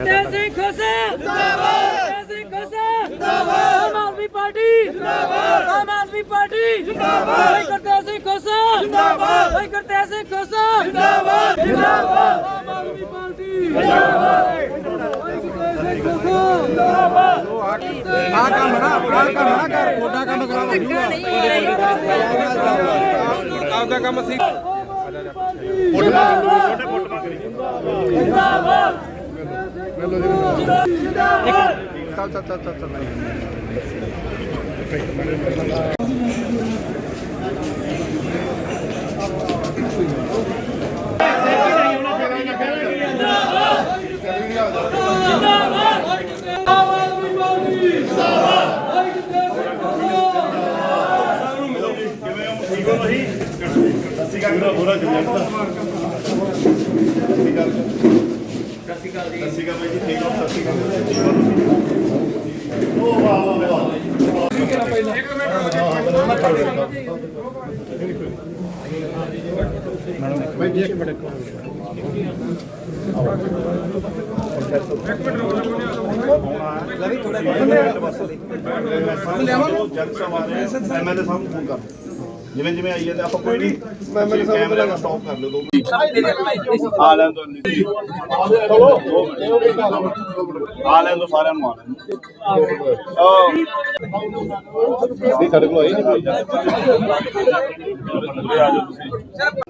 ਸਿੰਘ ਖੋਸਾ ਜਿੰਦਾਬਾਦ ਸਿੰਘ ਖੋਸਾ ਜਿੰਦਾਬਾਦ ਆਮ ਆਦਮੀ ਪਾਰਟੀ ਜਿੰਦਾਬਾਦ ਆਮ ਆਦਮੀ ਪਾਰਟੀ ਜਿੰਦਾਬਾਦ ਭਾਈ ਗੁਰਤੇਜ ਸਿੰਘ ਖੋਸਾ ਜਿੰਦਾਬਾਦ ਭਾਈ ਗੁਰਤੇਜ ਸਿੰਘ ਖੋਸਾ ਜਿੰਦਾਬਾਦ ਜਿੰਦਾਬਾਦ ਆਮ ਆਦਮੀ ਪਾਰਟੀ ਜਿੰਦਾਬਾਦ ਆ ਕੰਮ ਨਾ ਆ ਕੰਮ ਨਾ ਕਰ ਕੋਡਾ ਕੰਮ ਕਰਾਵਾ ਆਪਦਾ ਕੰਮ ਅਸੀਂ ਜਿੰਦਾਬਾਦ ਜਿੰਦਾਬਾਦ ਚੱਲ ਚੱਲ ਚੱਲ ਚੱਲ ਚੱਲ ਆਮ ਆਦਮੀ ਪਾਰਟੀ ਜਿੰਦਾਬਾਦ ਭਾਈ ਗੁਰਤੇਜ ਸਿੰਘ ਖੋਸਾ ਜਨ ਸਮਾਰੇ ਐਮਐਲਏ ਸਾਹਿਬ ਨੂੰ ਫੋਨ ਕਰ ਜਿਵੇਂ ਜਿਵੇਂ ਆਈ ਜਾਂਦੇ ਆਪਾਂ ਕੋਈ ਨਹੀਂ ਮੈਂ ਮੇਰੇ ਕੈਮਰੇ ਨੂੰ ਸਟਾਪ ਕਰ ਲਿਓ ਦੋ ਮਿੰਟ। ਆ ਲੈਣ ਦੋ ਚਲੋ ਆ ਲੈਣ ਦੋ ਸਾਰਿਆਂ ਨੂੰ ਆ ਲੈਣ ਦਿਓ। ਨਹੀਂ ਸਾਡੇ ਕੋਲ ਆਈ ਨਹੀਂ ਭਾਈ ਆ ਜਾਓ ਤੁਸੀਂ।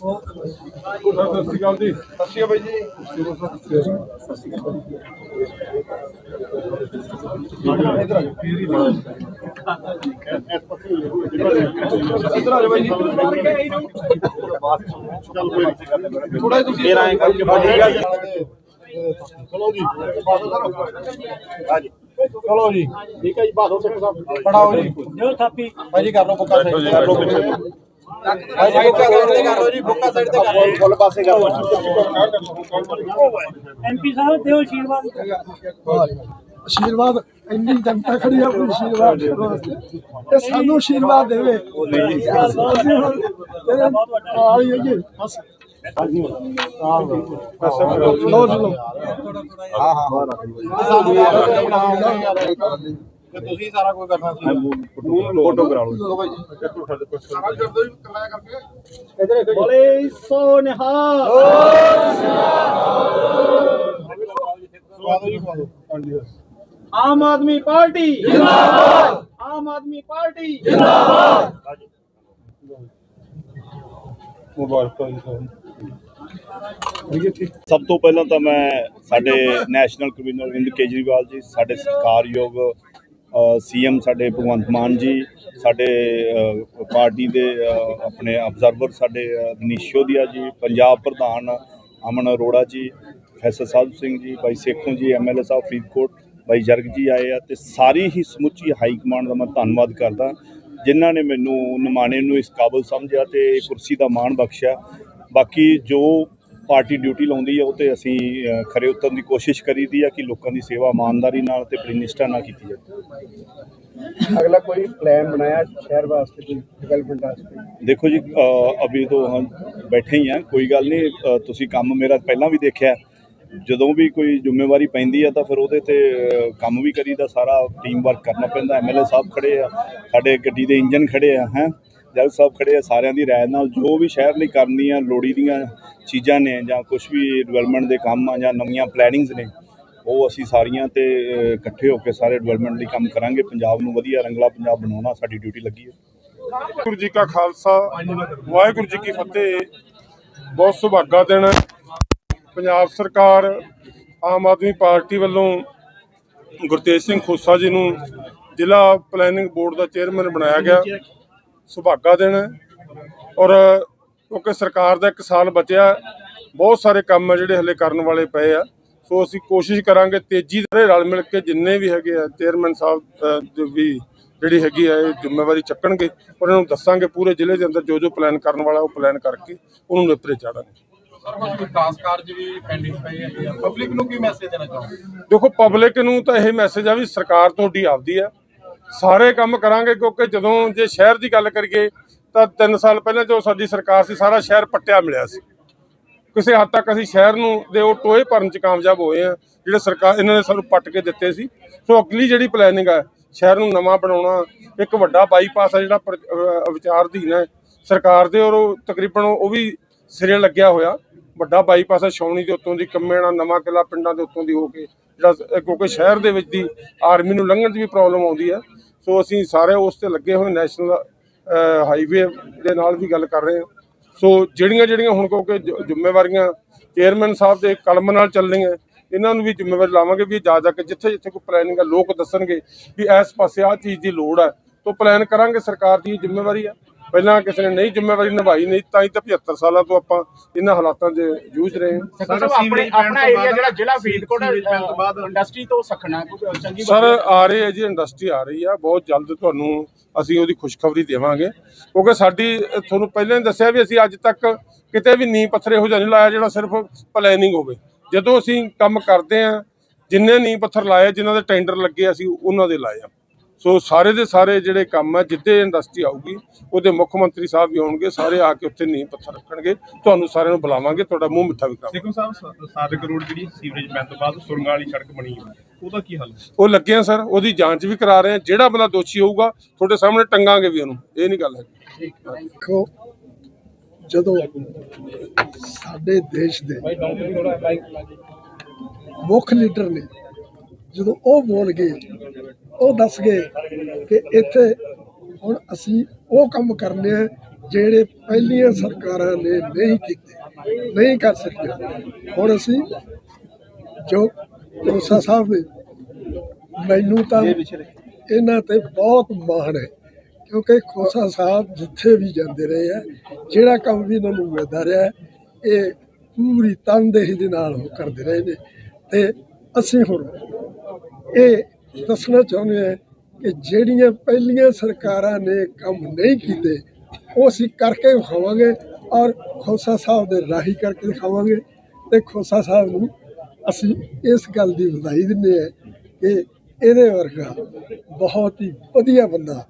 ਸਤਿ ਸ਼੍ਰੀ ਅਕਾਲ ਜੀ। ਸਤਿ ਸ਼੍ਰੀ ਅਕਾਲ ਬਾਈ ਜੀ ਇੱਧਰ ਆ ਜਾਓ ਬਾਈ ਜੀ ਚੱਲ ਕੋਈ ਨਹੀਂ ਥੋੜਾ ਤੁਸੀਂ ਫੇਰ ਆਏ ਕਰਕੇ ਚਲੋ ਜੀ। ਹਾਂਜੀ ਚਲੋ ਜੀ। ਠੀਕ ਹੈ ਜੀ ਬਾਦੋ ਸਿੰਘ ਸਾਹਿਬ। ਪੜਾਓ ਜੀ। ਜੋ ਥਾਪੀ। ਬਾਈ ਜੀ ਕਰ ਲਓ ਬੁੱਕਾ ਸਾਈਡ ਤੇ ਕਰ ਲਓ ਪਿੱਛੇ ਬਾਈ ਜੀ ਬੁੱਕਾ ਸਾਈਡ ਤੇ ਕਰ ਲਓ ਜੀ ਬੁੱਕਾ ਸਾਈਡ ਤੇ ਕਰ ਲਓ ਫੁੱਲ ਪਾਸੇ ਕਰ ਲਓ ਐਮਪੀ ਸਾਹਿਬ ਦਿਓ ਆਸ਼ੀਰਵਾਦ ਆਸ਼ੀਰਵਾਦ ਇੰਨੀ ਜਨਤਾ ਖੜੀ ਆ ਕੋਈ ਆਸ਼ੀਰਵਾਦ ਤੇ ਸਾਨੂੰ ਆਸ਼ੀਰਵਾਦ ਦੇਵੇ। ਹੀ ਹੈਗੇ। ਬਸ ਲੋ ਜੀ ਲੋ ਤੇ ਤੁਸੀਂ ਸਾਰਾ ਕੁਝ ਕਰਨਾ ਸੀ। ਫੋਟੋ ਕਰਾ ਲਓ ਆਮ ਆਦਮੀ ਪਾਰਟੀ। ਜਿੰਦਾਬਾਦ। ਆਮ ਆਦਮੀ ਪਾਰਟੀ। ਮੋਬਾਈਲ ਤੋਂ ਜੀ ਸਭ ਤੋਂ ਪਹਿਲਾਂ ਤਾਂ ਮੈਂ ਸਾਡੇ ਨੈਸ਼ਨਲ ਕਨਵੀਨਰ ਅਰਵਿੰਦ ਕੇਜਰੀਵਾਲ ਜੀ ਸਾਡੇ ਸਤਿਕਾਰਯੋਗ ਸੀਐਮ ਸਾਡੇ ਭਗਵੰਤ ਮਾਨ ਜੀ ਸਾਡੇ ਪਾਰਟੀ ਦੇ ਆਪਣੇ ਅਬਜ਼ਰਵਰ ਸਾਡੇ ਅ, ਮਨੀਸ਼ ਸ਼ੋਦੀਆ ਜੀ ਪੰਜਾਬ ਪ੍ਰਧਾਨ ਅਮਨ ਅਰੋੜਾ ਜੀ ਪ੍ਰੋਫੈਸਰ ਸਾਹਿਬ ਸਿੰਘ ਜੀ ਭਾਈ ਸੇਖੋਂ ਜੀ ਐਮਐਲਏ ਸਾਹਿਬ ਫਰੀਦਕੋਟ ਭਾਈ ਜਰਗ ਜੀ ਆਏ ਆ ਤੇ ਸਾਰੀ ਹੀ ਸਮੁੱਚੀ ਹਾਈ ਕਮਾਂਡ ਦਾ ਮੈਂ ਧੰਨਵਾਦ ਕਰਦਾ ਜਿਨ੍ਹਾਂ ਨੇ ਮੈਨੂੰ ਨਿਮਾਣੇ ਨੂੰ ਇਸ ਕਾਬਲ ਸਮਝਿਆ ਤੇ ਇਹ ਕੁਰਸੀ ਦਾ ਮਾਣ ਬਖਸ਼ਿਆ। ਬਾਕੀ ਜੋ ਪਾਰਟੀ ਡਿਊਟੀ ਲਾਉਂਦੀ ਹੈ ਉਹ ਤੇ ਅਸੀਂ ਖਰੇ ਉਤਰਨ ਦੀ ਕੋਸ਼ਿਸ਼ ਕਰੀਦੀ ਆ ਕਿ ਲੋਕਾਂ ਦੀ ਸੇਵਾ ਇਮਾਨਦਾਰੀ ਨਾਲ ਤੇ ਬੜੀ ਨਿਸ਼ਠਾ ਨਾਲ ਕੀਤੀ ਜਾਵੇ। ਅਗਲਾ ਕੋਈ ਪਲਾਨ ਬਣਾਇਆ ਸ਼ਹਿਰ ਵਾਸਤੇ ਕੋਈ ਡਿਵੈਲਪਮੈਂਟ ਵਾਸਤੇ? ਦੇਖੋ ਜੀ ਅਭੀ ਤੋਂ ਹਮ ਬੈਠੇ ਹੀ ਆ ਕੋਈ ਗੱਲ ਨਹੀਂ ਤੁਸੀਂ ਕੰਮ ਮੇਰਾ ਪਹਿਲਾਂ ਵੀ ਦੇਖਿਆ ਜਦੋਂ ਵੀ ਕੋਈ ਜ਼ਿੰਮੇਵਾਰੀ ਪੈਂਦੀ ਆ ਤਾਂ ਫਿਰ ਉਹਦੇ ਤੇ ਕੰਮ ਵੀ ਕਰੀਦਾ ਸਾਰਾ ਟੀਮ ਵਰਕ ਕਰਨਾ ਪੈਂਦਾ ਐਮਐਲਏ ਸਾਹਿਬ ਖੜੇ ਆ ਸਾਡੇ ਗੱਡੀ ਦੇ ਇੰਜਨ ਖੜੇ ਆ ਹੈ। ਜੱਜ ਸਾਹਿਬ ਖੜੇ ਆ, ਸਾਰਿਆਂ ਦੀ ਰਾਏ ਨਾਲ ਜੋ ਵੀ ਸ਼ਹਿਰ ਲਈ ਕਰਨੀਆਂ ਲੋੜੀ ਦੀਆਂ ਚੀਜ਼ਾਂ ਨੇ ਜਾਂ ਕੁਝ ਵੀ ਡਿਵੈਲਪਮੈਂਟ ਦੇ ਕੰਮ ਆ ਜਾਂ ਨਵੀਆਂ ਪਲੈਨਿੰਗਸ ਨੇ, ਉਹ ਅਸੀਂ ਸਾਰੀਆਂ ਤੇ ਇਕੱਠੇ ਹੋ ਕੇ ਸਾਰੇ ਡਿਵੈਲਪਮੈਂਟ ਲਈ ਕੰਮ ਕਰਾਂਗੇ। ਪੰਜਾਬ ਨੂੰ ਵਧੀਆ ਰੰਗਲਾ ਪੰਜਾਬ ਬਣਾਉਣਾ ਸਾਡੀ ਡਿਊਟੀ ਲੱਗੀ ਹੈ। ਵਾਹਿਗੁਰੂ ਜੀ ਕਾ ਖਾਲਸਾ, ਵਾਹਿਗੁਰੂ ਜੀ ਕੀ ਫਤਿਹ। ਬਹੁਤ ਸੁਭਾਗਾ ਦਿਨ। ਪੰਜਾਬ ਸਰਕਾਰ ਆਮ ਆਦਮੀ ਪਾਰਟੀ ਵੱਲੋਂ ਗੁਰਤੇਜ ਸਿੰਘ ਖੋਸਾ ਜੀ ਨੂੰ ਜ਼ਿਲ੍ਹਾ ਪਲੈਨਿੰਗ ਬੋਰਡ ਦਾ ਚੇਅਰਮੈਨ ਬਣਾਇਆ ਗਿਆ। ਸੁਭਾਗਾ ਦਿਨ ਔਰ ਕਿਉਂਕਿ ਸਰਕਾਰ ਦਾ ਇੱਕ ਸਾਲ ਬਚਿਆ ਬਹੁਤ ਸਾਰੇ ਕੰਮ ਆ ਜਿਹੜੇ ਹਲੇ ਕਰਨ ਵਾਲੇ ਪਏ ਆ। ਸੋ ਅਸੀਂ ਕੋਸ਼ਿਸ਼ ਕਰਾਂਗੇ ਤੇਜ਼ੀ ਦੇ ਰਲ ਮਿਲ ਕੇ ਜਿੰਨੇ ਵੀ ਹੈਗੇ ਆ ਚੇਅਰਮੈਨ ਸਾਹਿਬ ਵੀ ਜਿਹੜੀ ਹੈਗੀ ਆ ਇਹ ਜ਼ਿੰਮੇਵਾਰੀ ਚੱਕਣਗੇ। ਔਰ ਇਹਨਾਂ ਨੂੰ ਦੱਸਾਂਗੇ ਪੂਰੇ ਜ਼ਿਲ੍ਹੇ ਦੇ ਅੰਦਰ ਜੋ ਜੋ ਪਲਾਨ ਕਰਨ ਵਾਲਾ ਉਹ ਪਲਾਨ ਕਰਕੇ ਉਹਨੂੰ ਨੇਪਰੇ ਚਾੜਾਂਗੇ। ਦੇਖੋ ਪਬਲਿਕ ਨੂੰ ਤਾਂ ਇਹ ਮੈਸੇਜ ਆ ਵੀ ਸਰਕਾਰ ਤੁਹਾਡੀ ਆਪਦੀ ਆ। ਸਾਰੇ ਕੰਮ ਕਰਾਂਗੇ, ਕਿਉਂਕਿ ਜਦੋਂ ਜੇ ਸ਼ਹਿਰ ਦੀ ਗੱਲ ਕਰੀਏ, ਤਾਂ 3 ਸਾਲ ਪਹਿਲਾਂ ਜੋ ਸਾਡੀ ਸਰਕਾਰ ਸੀ, ਸਾਰਾ ਸ਼ਹਿਰ ਪੱਟਿਆ ਮਿਲਿਆ ਸੀ। ਕਿਸੇ ਹੱਦ ਤੱਕ ਅਸੀਂ ਸ਼ਹਿਰ ਨੂੰ ਦੇ ਉਹ ਟੋਏ ਭਰਨ ਚ ਕਾਮਯਾਬ ਹੋਏ ਆ ਜਿਹੜੇ ਸਰਕਾਰ, ਇਹਨਾਂ ਨੇ ਸਾਨੂੰ ਪੱਟ ਕੇ ਦਿੱਤੇ ਸੀ। ਸੋ ਅਗਲੀ ਜਿਹੜੀ ਪਲੈਨਿੰਗ ਹੈ ਸ਼ਹਿਰ ਨੂੰ ਨਵਾਂ ਬਣਾਉਣਾ, ਇੱਕ ਵੱਡਾ ਬਾਈਪਾਸ ਆ ਜਿਹੜਾ ਪਰ- ਅਹ, ਵਿਚਾਰਧੀਨ ਹੈ, ਸਰਕਾਰ ਦੇ ਔਰ ਉਹ ਤਕਰੀਬਨ ਉਹ ਵੀ ਸਿਰੇ ਲੱਗਿਆ ਹੋਇਆ। ਵੱਡਾ ਬਾਈਪਾਸ ਹੈ ਛਾਉਣੀ ਦੇ ਉੱਤੋਂ ਦੀ, ਕੰਮੇ ਕੰਮੇਣਾ ਨਵਾਂ ਕਿਲਾ ਪਿੰਡਾਂ ਦੇ ਉੱਤੋਂ ਦੀ ਹੋ ਕੇ ਜਿਹੜਾ ਕਿਉਂਕਿ ਸ਼ਹਿਰ ਦੇ ਵਿੱਚ ਦੀ ਆਰਮੀ ਨੂੰ ਲੰਘਣ 'ਚ ਵੀ ਪ੍ਰੋਬਲਮ ਆਉਂਦੀ ਹੈ। ਸੋ ਅਸੀਂ ਸਾਰੇ ਉਸ ਤੇ ਲੱਗੇ ਹੋਏ ਨੈਸ਼ਨਲ ਹਾਈਵੇ ਦੇ ਨਾਲ ਵੀ ਗੱਲ ਕਰ ਰਹੇ ਹਾਂ। ਸੋ ਜਿਹੜੀਆਂ ਜਿਹੜੀਆਂ ਹੁਣ ਕਿਉਂਕਿ ਜ਼ਿੰਮੇਵਾਰੀਆਂ ਚੇਅਰਮੈਨ ਸਾਹਿਬ ਦੇ ਕਲਮ ਨਾਲ ਚੱਲ ਰਹੀਆਂ, ਇਹਨਾਂ ਨੂੰ ਵੀ ਜ਼ਿੰਮੇਵਾਰੀ ਲਾਵਾਂਗੇ ਵੀ ਜਾ ਜਾ ਕੇ ਜਿੱਥੇ ਜਿੱਥੇ ਕੋਈ ਪਲੈਨਿੰਗ ਹੈ ਲੋਕ ਦੱਸਣਗੇ ਵੀ ਇਸ ਪਾਸੇ ਆਹ ਚੀਜ਼ ਦੀ ਲੋੜ ਹੈ ਤੋਂ ਪਲਾਨ ਕਰਾਂਗੇ ਸਰਕਾਰ ਦੀ, ਇਹ ਜ਼ਿੰਮੇਵਾਰੀ ਹੈ ਪਹਿਲਾਂ ਕਿਸੇ ਨੇ ਨਹੀਂ ਜ਼ਿੰਮੇਵਾਰੀ ਨਿਭਾਈ ਨਹੀਂ ਤਾਂ ਹੀ ਤਾਂ 75 ਸਾਲਾਂ ਤੋਂ ਆਪਾਂ ਇਹਨਾਂ ਹਾਲਾਤਾਂ 'ਚ ਜੂਝ ਰਹੇ ਹਾਂ। ਸਰ ਆਪਣੇ ਆਪਣਾ ਏਰੀਆ ਜਿਹੜਾ ਜ਼ਿਲ੍ਹਾ ਫਰੀਦਕੋਟ ਇੰਡਸਟਰੀ ਤੋਂ ਸਖਣਾ ਕੋਈ ਚੰਗੀ ਸਰ ਆ ਰਹੇ ਹੈ ਜੀ ਇੰਡਸਟਰੀ ਆ ਰਹੀ ਆ ਬਹੁਤ ਜਲਦ ਤੁਹਾਨੂੰ ਅਸੀਂ ਉਹਦੀ ਖੁਸ਼ਖਬਰੀ ਦੇਵਾਂਗੇ। ਕਿਉਂਕਿ ਸਾਡੀ ਤੁਹਾਨੂੰ ਪਹਿਲਾਂ ਹੀ ਦੱਸਿਆ ਵੀ ਅਸੀਂ ਅੱਜ ਤੱਕ ਕਿਤੇ ਵੀ ਨੀਂਹ ਪੱਥਰ ਇਹੋ ਜਿਹਾ ਨਹੀਂ ਲਾਇਆ ਜਿਹੜਾ ਸਿਰਫ ਪਲੈਨਿੰਗ ਹੋਵੇ। ਜਦੋਂ ਅਸੀਂ ਕੰਮ ਕਰਦੇ ਆ ਜਿੰਨੇ ਨੀਂਹ ਪੱਥਰ ਲਾਏ ਜਿਨ੍ਹਾਂ ਦੇ ਟੈਂਡਰ ਲੱਗੇ ਅਸੀਂ ਉਹਨਾਂ ਦੇ ਲਾਏ ਆ ਸੋ ਸਾਰੇ ਦੇ ਸਾਰੇ ਜਿਹੜੇ ਕੰਮ ਆ ਜਿੱਦੇ ਇੰਡਸਟਰੀ ਆਊਗੀ ਉਹਦੇ ਮੁੱਖ ਮੰਤਰੀ ਸਾਹਿਬ ਵੀ ਆਉਣਗੇ ਸਾਰੇ ਆ ਕੇ ਉੱਥੇ ਨੀਂਹ ਪੱਥਰ ਰੱਖਣਗੇ। ਤੁਹਾਨੂੰ ਸਾਰਿਆਂ ਨੂੰ ਬੁਲਾਵਾਂਗੇ ਤੁਹਾਡਾ ਮੂੰਹ ਮਿੱਠਾ ਵੀ ਕਰਾਂਗੇ ਦੇਖੋ ਸਾਹਿਬ ਸਾਦਕ ਰੋਡ ਜਿਹੜੀ ਸੀਵਰੇਜ ਪੈਣ ਤੋਂ ਬਾਅਦ ਸੁਰੰਗਾਂ ਵਾਲੀ ਸੜਕ ਬਣੀ ਹੈ ਉਹਦਾ ਕੀ ਹੱਲ ਉਹ ਲੱਗੇ ਆ ਸਰ ਉਹਦੀ ਜਾਂਚ ਵੀ ਕਰਾ ਰਹੇ ਆ ਜਿਹੜਾ ਬੰਦਾ ਦੋਸ਼ੀ ਹੋਊਗਾ ਤੁਹਾਡੇ ਸਾਹਮਣੇ ਟੰਗਾਂਗੇ ਵੀ ਉਹਨੂੰ ਇਹ ਨਹੀਂ ਗੱਲ ਹੈ ਦੇਖੋ ਜਦੋਂ ਸਾਡੇ ਦੇਸ਼ ਦੇ ਮੁੱਖ ਲੀਡਰ ਨੇ ਜਦੋਂ ਉਹ ਬੋਲ ਗਏ ਉਹ ਦੱਸ ਗਏ ਕਿ ਇੱਥੇ ਹੁਣ ਅਸੀਂ ਉਹ ਕੰਮ ਕਰਨੇ ਆ ਜਿਹੜੇ ਪਹਿਲੀਆਂ ਸਰਕਾਰਾਂ ਨੇ ਨਹੀਂ ਕੀਤੇ ਨਹੀਂ ਕਰ ਸਕੇ ਹੁਣ ਅਸੀਂ ਜੋ ਕੋਸਾ ਸਾਹਿਬ ਨੇ ਮੈਨੂੰ ਤਾਂ ਇਹਨਾਂ ਤੇ ਬਹੁਤ ਮਾਣ ਹੈ ਕਿਉਂਕਿ ਖੋਸਾ ਸਾਹਿਬ ਜਿੱਥੇ ਵੀ ਜਾਂਦੇ ਰਹੇ ਆ ਜਿਹੜਾ ਕੰਮ ਵੀ ਇਹਨਾਂ ਨੂੰ ਮਿਲਦਾ ਰਿਹਾ ਇਹ ਪੂਰੀ ਤਨਦੇਹੀ ਦੇ ਨਾਲ ਉਹ ਕਰਦੇ ਰਹੇ ਨੇ। ਤੇ ਅਸੀਂ ਹੁਣ ਇਹ ਦੱਸਣਾ ਚਾਹੁੰਦੇ ਹਾਂ ਕਿ ਜਿਹੜੀਆਂ ਪਹਿਲੀਆਂ ਸਰਕਾਰਾਂ ਨੇ ਕੰਮ ਨਹੀਂ ਕੀਤੇ ਉਹ ਅਸੀਂ ਕਰਕੇ ਵਿਖਾਵਾਂਗੇ ਔਰ ਖੋਸਾ ਸਾਹਿਬ ਦੇ ਰਾਹੀ ਕਰਕੇ ਦਿਖਾਵਾਂਗੇ ਤੇ ਖੋਸਾ ਸਾਹਿਬ ਨੂੰ ਅਸੀਂ ਇਸ ਗੱਲ ਦੀ ਵਧਾਈ ਦਿੰਦੇ ਹਾਂ ਕਿ ਇਹਦੇ ਵਰਗਾ ਬਹੁਤ ਹੀ ਵਧੀਆ ਬੰਦਾ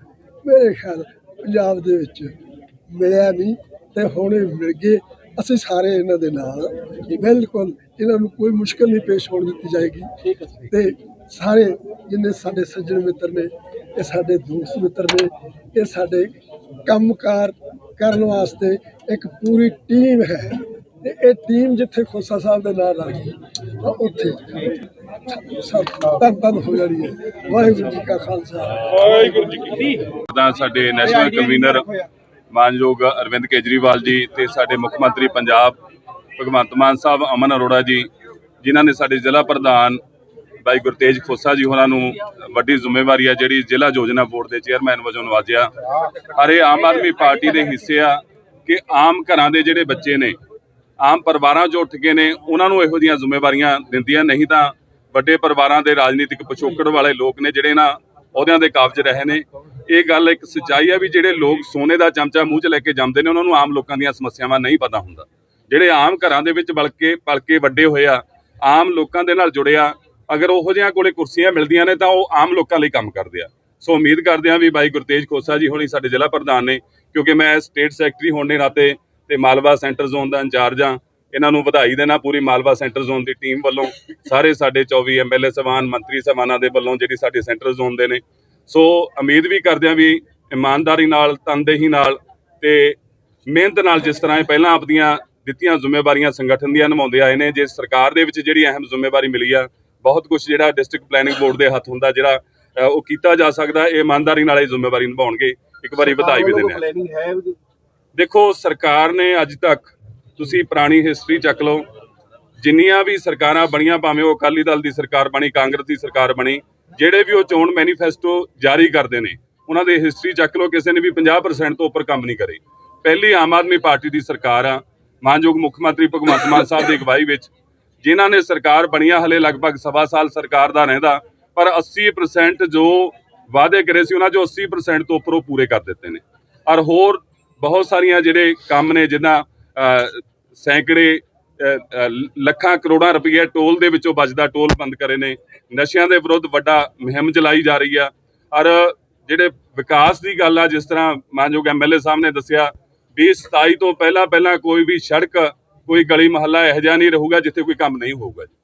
ਮੇਰੇ ਖਿਆਲ ਪੰਜਾਬ ਦੇ ਵਿੱਚ ਮਿਲਿਆ ਨਹੀਂ ਤੇ ਹੁਣ ਇਹ ਮਿਲ ਗਏ। ਅਸੀਂ ਸਾਰੇ ਇਹਨਾਂ ਦੇ ਨਾਲ ਬਿਲਕੁਲ ਇਹਨਾਂ ਨੂੰ ਕੋਈ ਮੁਸ਼ਕਲ ਨਹੀਂ ਪੇਸ਼ ਹੋਣ ਦਿੱਤੀ ਜਾਏਗੀ ਤੇ ਸਾਰੇ ਜਿੰਨੇ ਸਾਡੇ ਸੱਜਣ ਮਿੱਤਰ ਨੇ, ਇਹ ਸਾਡੇ ਦੋਸਤ ਮਿੱਤਰ ਨੇ, ਇਹ ਸਾਡੇ ਕੰਮਕਾਰ ਕਰਨ ਵਾਸਤੇ ਇੱਕ ਪੂਰੀ ਟੀਮ ਹੈ ਤੇ ਇਹ ਟੀਮ ਜਿੱਥੇ ਖੋਸਾ ਸਾਹਿਬ ਦੇ ਨਾਲ ਰਲ ਗਈ, ਤਾਂ ਉੱਥੇ ਸਭ ਤਨ ਤਨ ਹੋ ਜਾਣੀ ਹੈ। ਵਾਹਿਗੁਰੂ ਜੀ ਕਾ ਖਾਲਸਾ। ਵਾਹਿਗੁਰੂ ਜੀ ਕੀ ਦਾ ਸਾਡੇ ਨੈਸ਼ਨਲ ਕਨਵੀਨਰ ਮਾਨਯੋਗ ਅਰਵਿੰਦ ਕੇਜਰੀਵਾਲ ਜੀ ਤੇ ਸਾਡੇ ਮੁੱਖ ਮੰਤਰੀ ਪੰਜਾਬ ਭਗਵੰਤ ਮਾਨ ਸਾਹਿਬ, ਅਮਨ ਅਰੋੜਾ ਜੀ, ਜਿਨ੍ਹਾਂ ਨੇ ਸਾਡੇ ਜ਼ਿਲ੍ਹਾ ਪ੍ਰਧਾਨ ਬਾਈ ਗੁਰਤੇਜ ਖੋਸਾ ਜੀ ਉਹਨਾਂ ਨੂੰ ਵੱਡੀ ਜ਼ਿੰਮੇਵਾਰੀ ਆ, ਜਿਹੜੀ ਜ਼ਿਲ੍ਹਾ ਯੋਜਨਾ ਬੋਰਡ ਦੇ ਚੇਅਰਮੈਨ ਵਜੋਂ ਨਵਾਜਿਆ ਔਰ ਇਹ ਆਮ ਆਦਮੀ ਪਾਰਟੀ ਦੇ ਹਿੱਸੇ ਆ ਕਿ ਆਮ ਘਰਾਂ ਦੇ ਜਿਹੜੇ ਬੱਚੇ ਨੇ, ਆਮ ਪਰਿਵਾਰਾਂ 'ਚੋਂ ਉੱਠ ਕੇ ਨੇ, ਉਹਨਾਂ ਨੂੰ ਇਹੋ ਜਿਹੀਆਂ ਜ਼ਿੰਮੇਵਾਰੀਆਂ ਦਿੰਦੀਆਂ, ਨਹੀਂ ਤਾਂ ਵੱਡੇ ਪਰਿਵਾਰਾਂ ਦੇ ਰਾਜਨੀਤਿਕ ਪਿਛੋਕੜ ਵਾਲੇ ਲੋਕ ਨੇ ਜਿਹੜੇ ਨਾ ਉਹਦਿਆਂ ਦੇ ਕਾਬਜ ਰਹੇ ਨੇ। ਇਹ ਗੱਲ ਇੱਕ ਸੱਚਾਈ ਆ ਵੀ ਜਿਹੜੇ ਲੋਕ ਸੋਨੇ ਦਾ ਚਮਚਾ ਮੂੰਹ 'ਚ ਲੈ ਕੇ ਜਾਂਦੇ ਨੇ, ਉਹਨਾਂ ਨੂੰ ਆਮ ਲੋਕਾਂ ਦੀਆਂ ਸਮੱਸਿਆਵਾਂ ਨਹੀਂ ਪਤਾ ਹੁੰਦਾ। ਜਿਹੜੇ ਆਮ ਘਰਾਂ ਦੇ ਵਿੱਚ ਬਲ ਪਲਕੇ ਵੱਡੇ ਹੋਏ ਆ, ਆਮ ਲੋਕਾਂ ਦੇ ਨਾਲ ਜੁੜਿਆ ਅਗਰ ਉਹੋ ਜਿਹੀਆਂ ਕੋਲੇ ਕੁਰਸੀਆਂ ਮਿਲਦੀਆਂ ਨੇ ਤਾਂ ਉਹ ਆਮ ਲੋਕਾਂ ਲਈ ਕੰਮ ਕਰਦੇ ਆ। ਸੋ ਉਮੀਦ ਕਰਦੇ ਆ ਵੀ ਬਾਈ ਗੁਰਤੇਜ ਖੋਸਾ ਜੀ ਹੋਣੀ ਸਾਡੇ ਜ਼ਿਲ੍ਹਾ ਪ੍ਰਧਾਨ ਨੇ, ਕਿਉਂਕਿ ਮੈਂ ਸਟੇਟ ਸੈਕਟਰੀ ਹੋਣ ਦੇ ਨਾਤੇ ਤੇ ਮਾਲਵਾ ਸੈਂਟਰ ਜ਼ੋਨ ਦਾ ਇੰਚਾਰਜ ਆ ਇਹਨਾਂ ਨੂੰ ਵਧਾਈ ਦੇਣਾ ਪੂਰੀ ਮਾਲਵਾ ਸੈਂਟਰ ਜ਼ੋਨ ਦੀ ਟੀਮ ਵੱਲੋਂ। ਸਾਰੇ ਸਾਡੇ 24 ਐਮਐਲਏ ਸਵਾਨ, ਮੰਤਰੀ ਸਵਾਨਾਂ ਦੇ ਵੱਲੋਂ ਜਿਹੜੀ ਸਾਡੇ ਸੈਂਟਰ ਜ਼ੋਨ ਦੇ ਨੇ। ਸੋ ਉਮੀਦ ਵੀ ਕਰਦੇ ਆ ਵੀ ਇਮਾਨਦਾਰੀ ਨਾਲ, ਤਨਦੇਹੀ ਨਾਲ ਤੇ ਮਿਹਨਤ ਨਾਲ ਜਿਸ ਤਰ੍ਹਾਂ ਇਹ ਪਹਿਲਾਂ ਆਪਦੀਆਂ ਦਿੱਤੀਆਂ ਜ਼ਿੰਮੇਵਾਰੀਆਂ ਸੰਗਠਨ ਦੀਆਂ ਨਿਭਾਉਂਦੇ ਆਏ ਨੇ, ਜੇ ਸਰਕਾਰ ਦੇ ਵਿੱਚ ਜਿਹੜੀ ਅਹਿਮ ਜ਼ਿੰਮੇਵਾਰੀ ਮਿਲੀ ਆ ਬਹੁਤ ਕੁਝ ਜਿਹੜਾ ਡਿਸਟ੍ਰਿਕਟ ਪਲੈਨਿੰਗ ਬੋਰਡ ਦੇ ਹੱਥ ਹੁੰਦਾ ਜਿਹੜਾ ਉਹ ਕੀਤਾ ਜਾ ਸਕਦਾ ਇਹ ਇਮਾਨਦਾਰੀ ਨਾਲ ਇਹ ਜ਼ਿੰਮੇਵਾਰੀ ਨਿਭਾਉਣਗੇ। ਇੱਕ ਵਾਰੀ ਵਧਾਈ ਵੀ ਦਿੰਦੇ ਆ ਦੇਖੋ ਸਰਕਾਰ ਨੇ ਅੱਜ ਤੱਕ ਤੁਸੀਂ ਪੁਰਾਣੀ ਹਿਸਟਰੀ ਚੱਕ ਲਓ ਜਿੰਨੀਆਂ ਵੀ ਸਰਕਾਰਾਂ ਬਣੀਆਂ ਭਾਵੇਂ ਉਹ ਅਕਾਲੀ ਦਲ ਦੀ ਸਰਕਾਰ ਬਣੀ ਕਾਂਗਰਸ ਦੀ ਸਰਕਾਰ ਬਣੀ ਜਿਹੜੇ ਵੀ ਉਹ ਚੋਣ ਮੈਨੀਫੈਸਟੋ ਜਾਰੀ ਕਰਦੇ ਨੇ ਉਹਨਾਂ ਦੇ ਹਿਸਟਰੀ ਚੱਕ ਲਓ ਕਿਸੇ ਨੇ ਵੀ 50% ਤੋਂ ਉੱਪਰ ਕੰਮ ਨਹੀਂ ਕਰੇ। ਪਹਿਲੀ ਆਮ ਆਦਮੀ ਪਾਰਟੀ ਦੀ ਸਰਕਾਰ ਆ। ਮਾਨਯੋਗ ਮੁੱਖ ਮੰਤਰੀ ਭਗਵੰਤ ਮਾਨ ਸਾਹਿਬ ਦੀ ਅਗਵਾਈ ਵਿੱਚ ਜਿਨ੍ਹਾਂ ਨੇ ਸਰਕਾਰ ਬਣੀਆਂ, ਹਲੇ ਲਗਭਗ ਸਵਾ ਸਾਲ ਸਰਕਾਰ ਦਾ ਰਹਿੰਦਾ, ਪਰ 80% ਜੋ ਵਾਅਦੇ ਕਰੇ ਸੀ, ਉਹਨਾਂ ਚੋਂ 80% ਤੋਂ ਉੱਪਰ ਉਹ ਪੂਰੇ ਕਰ ਦਿੱਤੇ ਨੇ। ਔਰ ਹੋਰ ਬਹੁਤ ਸਾਰੀਆਂ ਜਿਹੜੇ ਕੰਮ ਨੇ ਜਿੱਦਾਂ ਸੈਂਕੜੇ ਲੱਖਾਂ ਕਰੋੜਾਂ ਰੁਪਏ ਟੋਲ ਦੇ ਵਿੱਚੋਂ ਬਚਦਾ, ਟੋਲ ਬੰਦ ਕਰੇ ਨੇ। ਨਸ਼ਿਆਂ ਦੇ ਵਿਰੁੱਧ ਵੱਡਾ ਮੁਹਿੰਮ ਚਲਾਈ ਜਾ ਰਹੀ ਆ। ਔਰ ਜਿਹੜੇ ਵਿਕਾਸ ਦੀ ਗੱਲ ਆ, ਜਿਸ ਤਰ੍ਹਾਂ ਮਾਨਯੋਗ ਐਮਐਲਏ ਸਾਹਿਬ ਨੇ ਦੱਸਿਆ ਵੀ 27 ਤੋਂ ਪਹਿਲਾਂ ਪਹਿਲਾਂ ਕੋਈ ਵੀ ਸੜਕ ਕੋਈ ਗਲੀ ਮਹੱਲਾ ਇਹੋ ਜਿਹਾ ਨਹੀਂ ਰਹੂਗਾ ਜਿੱਥੇ ਕੋਈ ਕੰਮ ਨਹੀਂ ਹੋਊਗਾ ਜੀ।